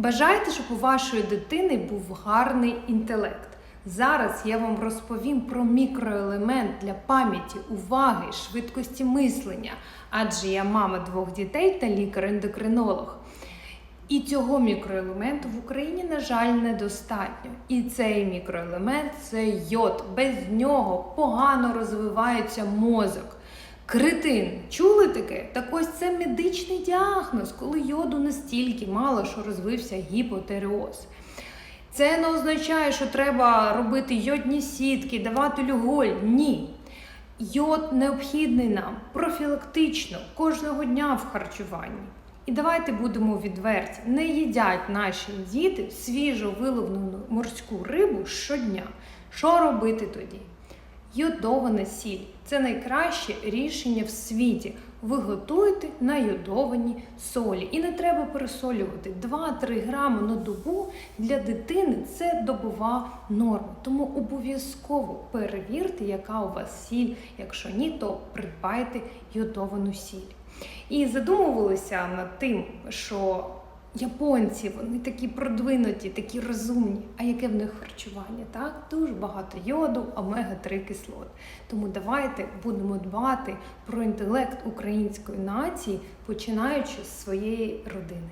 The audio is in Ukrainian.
Бажаєте, щоб у вашої дитини був гарний інтелект. Зараз я вам розповім про мікроелемент для пам'яті, уваги, швидкості мислення, адже я мама двох дітей та лікар-ендокринолог. І цього мікроелементу в Україні, на жаль, недостатньо. І цей мікроелемент це йод. Без нього погано розвивається мозок. Критин, чули таке? Так ось це медичний діагноз, коли йоду настільки мало, що розвився гіпотереоз. Це не означає, що треба робити йодні сітки, давати люголь. Ні. Йод необхідний нам профілактично кожного дня в харчуванні. І давайте будемо відверті: не їдять наші діти свіжо виловлену морську рибу щодня. Що робити тоді? Йодована сіль це найкраще рішення в світі. Ви готуєте на йодовані солі. І не треба пересолювати 2-3 грами на добу для дитини це добова норма. Тому обов'язково перевірте, яка у вас сіль. Якщо ні, то придбайте йодовану сіль. І задумувалися над тим, що японці вони такі продвинуті, такі розумні. А яке в них харчування? Так, дуже багато йоду, омега-3 кислот. Тому давайте будемо дбати про інтелект української нації, починаючи з своєї родини.